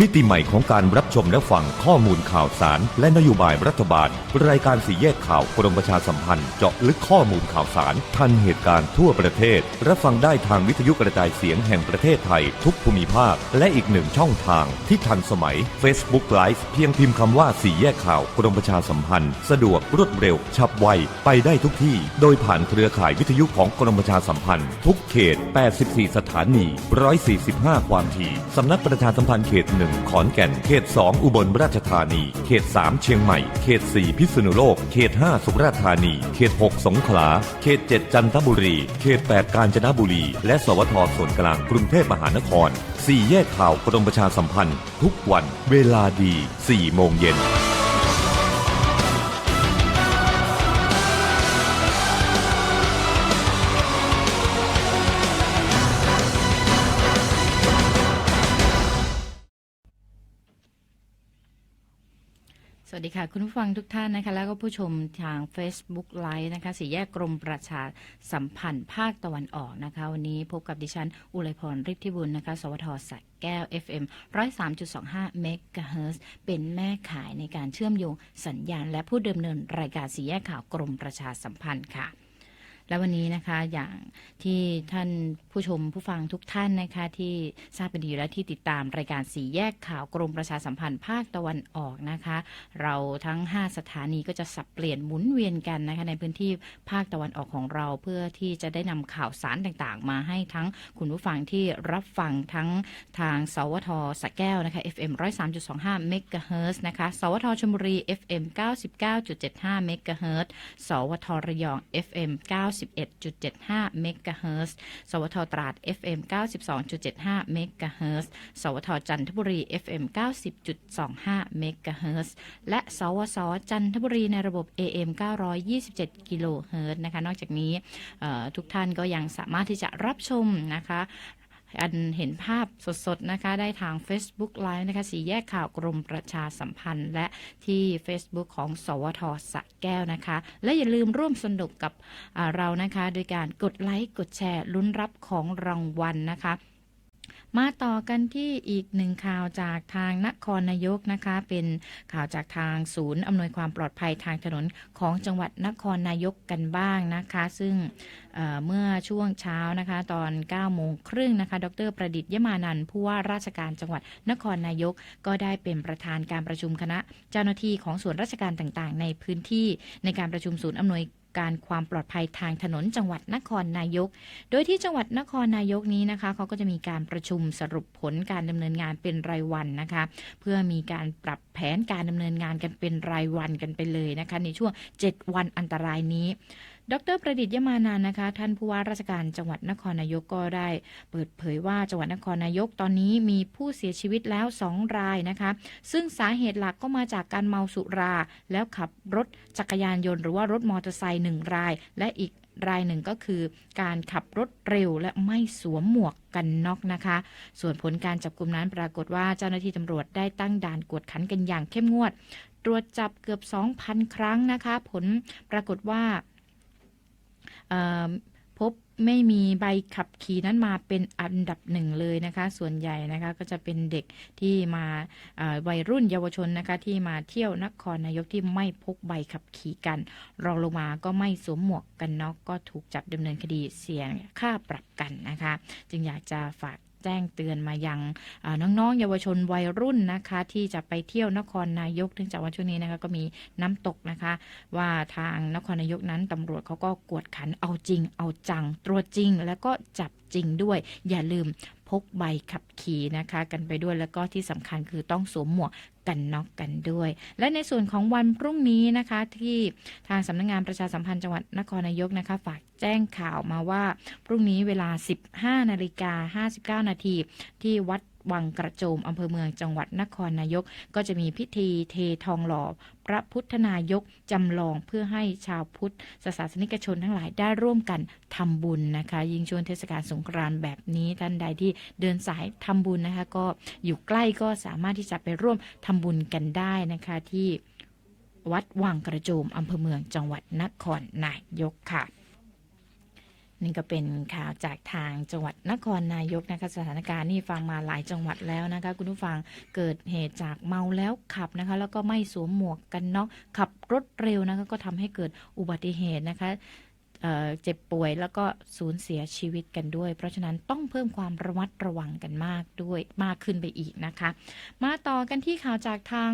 มิติใหม่ของการรับชมและฟังข้อมูลข่าวสาร และนโยบายรัฐบาล รายการสีแยกข่าวกรมประชาสัมพันธ์เจาะลึกข้อมูลข่าวสาร ทันเหตุการณ์ทั่วประเทศ รับฟังได้ทางวิทยุกระจายเสียงแห่งประเทศไทย ทุกภูมิภาค และอีกหนึ่งช่องทางที่ทันสมัย Facebook Live เพียงพิมพ์คำว่าสีแยกข่าวกรมประชาสัมพันธ์ สะดวกรวดเร็ว ฉับไวไปได้ทุกที่ โดยผ่านเครือข่ายวิทยุของกรมประชาสัมพันธ์ ทุกเขต 84 สถานี 145 ความถี่สำนักประชาสัมพันธ์เขต1ขอนแก่น เขต 2 อุบลราชธานี เขต 3 เชียงใหม่ เขต 4 พิษณุโลก เขต 5 สุราษฎร์ธานี เขต 6 สงขลา เขต 7 จันทบุรี เขต 8 กาญจนบุรี และสวทส่วนกลางกรุงเทพมหานครสี่แยกข่าวกรมประชาสัมพันธ์ ทุกวัน เวลาดี 4 โมงเย็น สวัสดีค่ะ คุณผู้ฟังทุกท่านนะคะ แล้วก็ผู้ชมทาง Facebook Live นะคะ สี่แยกกรมประชาสัมพันธ์ภาคตะวันออกนะคะ วันนี้พบกับดิฉัน อุไรพรฤทธิบุญนะคะ สวทสักแก้ว FM 103.25เมกะเฮิรตซ์เป็นแม่ขายในการเชื่อมโยงสัญญาณ และผู้ดำเนินรายการสี่แยกข่าวกรมประชาสัมพันธ์ค่ะ และวันนี้นะคะอย่างที่ท่านผู้ชมผู้ฟังทุกท่านนะคะที่ทราบกันดีอยู่แล้วที่ติดตามรายการสีแยกข่าวกรมประชาสัมพันธ์ภาคตะวันออกนะคะ เราทั้ง 5 สถานีก็จะสับเปลี่ยนหมุนเวียนกันนะคะในพื้นที่ภาคตะวันออกของเราเพื่อที่จะได้นำข่าวสารต่างๆ มาให้ทั้งคุณผู้ฟังที่รับฟังทั้งทางสวทสะแก้วนะคะ FM 103.25เมกะเฮิรตซ์นะคะ สวทชลบุรี FM 99.75เมกะเฮิรตซ์สวทระยอง FM 91.75เมกะเฮิรตซ์สวทตราด FM 92.75เมกะเฮิรตซ์สวทจันทบุรี FM 90.25เมกะเฮิรตซ์และ สวส จันทบุรีในระบบ AM 927กิโลเฮิรตซ์นะคะ นอกจากนี้ทุกท่านก็ยังสามารถที่จะรับชมนะคะ อันเห็นภาพสดๆนะคะได้ทาง Facebook Live นะคะสีแยกข่าวกรมประชาสัมพันธ์ และที่ Facebook ของ สวทสะแก้วนะคะ และอย่าลืมร่วมสนุกกับเรานะคะ โดยการกดไลค์กดแชร์ลุ้นรับของรางวัลนะคะ มาต่อกันที่อีกหนึ่งข่าวจากทางนครนายกนะคะ เป็นข่าวจากทางศูนย์อำนวยความปลอดภัยทางถนนของจังหวัดนครนายกกันบ้างนะคะ ซึ่งเเมื่อช่วงเช้านะคะ ตอน9โมงครึ่งนะคะ ดรประดิษฐ์ยมานันท์ผู้ว่าราชการจังหวัดนครนายกก็ได้เป็นประธานการประชุมคณะ เจ้าหน้าที่ของส่วนราชการต่างๆ ในพื้นที่ในการประชุมศูนย์อำนวย การความปลอดภัยทางถนนจังหวัดนครนายก โดยที่จังหวัดนครนายกนี้นะคะเขาก็จะมีการประชุมสรุปผลการดำเนินงานเป็นรายวันนะคะ เพื่อมีการปรับแผนการดำเนินงานกันเป็นรายวันกันไปเลยนะคะ ในช่วง 7 วันอันตรายนี้ดรประดิษฐ์ยมานานนะคะ ท่านผู้ว่าราชการจังหวัดนครนายกก็ได้ เปิดเผยว่าจังหวัดนครนายกตอนนี้มีผู้เสียชีวิตแล้ว 2 รายนะคะ ซึ่งสาเหตุหลักก็มาจากการเมาสุรา แล้วขับรถจักรยานยนต์หรือว่ารถมอเตอร์ไซค์หนึ่งราย และอีกรายหนึ่งก็คือการขับรถเร็วและไม่สวมหมวกกันน็อกนะคะ ส่วนผลการจับกลุ่มนั้นปรากฏว่าเจ้าหน้าที่ตำรวจได้ตั้งด่านกวดขันกันอย่างเข้มงวด ตรวจจับเกือบ 2,000 ครั้งนะคะ ผลปรากฏว่า พบไม่มีใบขับขี่นั้นมาเป็นอันดับหนึ่งเลยนะคะ ส่วนใหญ่นะคะก็จะเป็นเด็กที่มาวัยรุ่นเยาวชนนะคะที่มาเที่ยวนครนายกที่ไม่พกใบขับขี่กัน รองลงมาก็ไม่สวมหมวกกันน็อกก็ถูกจับดำเนินคดีเสียค่าปรับกันนะคะ จึงอยากจะฝาก แจ้งเตือนมายังอ่าน้องๆ เยาวชนวัยรุ่นนะคะ ที่จะไปเที่ยวนครนายกเนื่องจากว่าช่วงนี้นะคะก็มีน้ำตกนะคะ ว่าทางนครนายกนั้นตำรวจเขาก็กวดขันเอาจริง เอาจังตรวจจริง แล้วก็จับจริงด้วย อย่าลืมพกใบขับขี่นะคะ กันไปด้วยแล้วก็ที่สำคัญคือต้องสวมหมวก กันน็อกกันด้วย และในส่วนของวันพรุ่งนี้นะคะ ที่ทางสำนักงงานประชาสัมพันธ์จังหวัดนครนายกนะคะ ฝากแจ้งข่าวมาว่า พรุ่งนี้เวลา 15นาฬิกา59นาทีที่วัด วังกระโจมอำเภอเมืองจังหวัดนครนายก ก็จะมีพิธีเททองหล่อ พระพุทธนายกจำลองเพื่อให้ชาวพุทธศาสนิกชนทั้งหลายได้ร่วมกันทำบุญนะคะ ยิ่งช่วงเทศกาลสงกรานต์แบบนี้ท่านใดที่เดินสายทำบุญนะคะ ก็อยู่ใกล้ก็สามารถที่จะไปร่วมทำบุญกันได้นะคะที่วัดวังกระโจมอำเภอเมืองจังหวัดนครนายกค่ะ นี่ก็เป็นข่าวจากทางจังหวัดนครนายกนะคะสถานการณ์นี่ฟังมาหลายจังหวัดแล้วนะคะคุณผู้ฟังเกิดเหตุจากเมาแล้วขับนะคะแล้วก็ไม่สวมหมวกกันน็อกขับรถเร็วนะคะก็ทำให้เกิดอุบัติเหตุนะคะเเจ็บป่วยแล้วก็สูญเสียชีวิตกันด้วย เพราะฉะนั้นต้องเพิ่มความระมัดระวังกันมากด้วยมากขึ้นไปอีกนะคะ มาต่อกันที่ข่าวจากทาง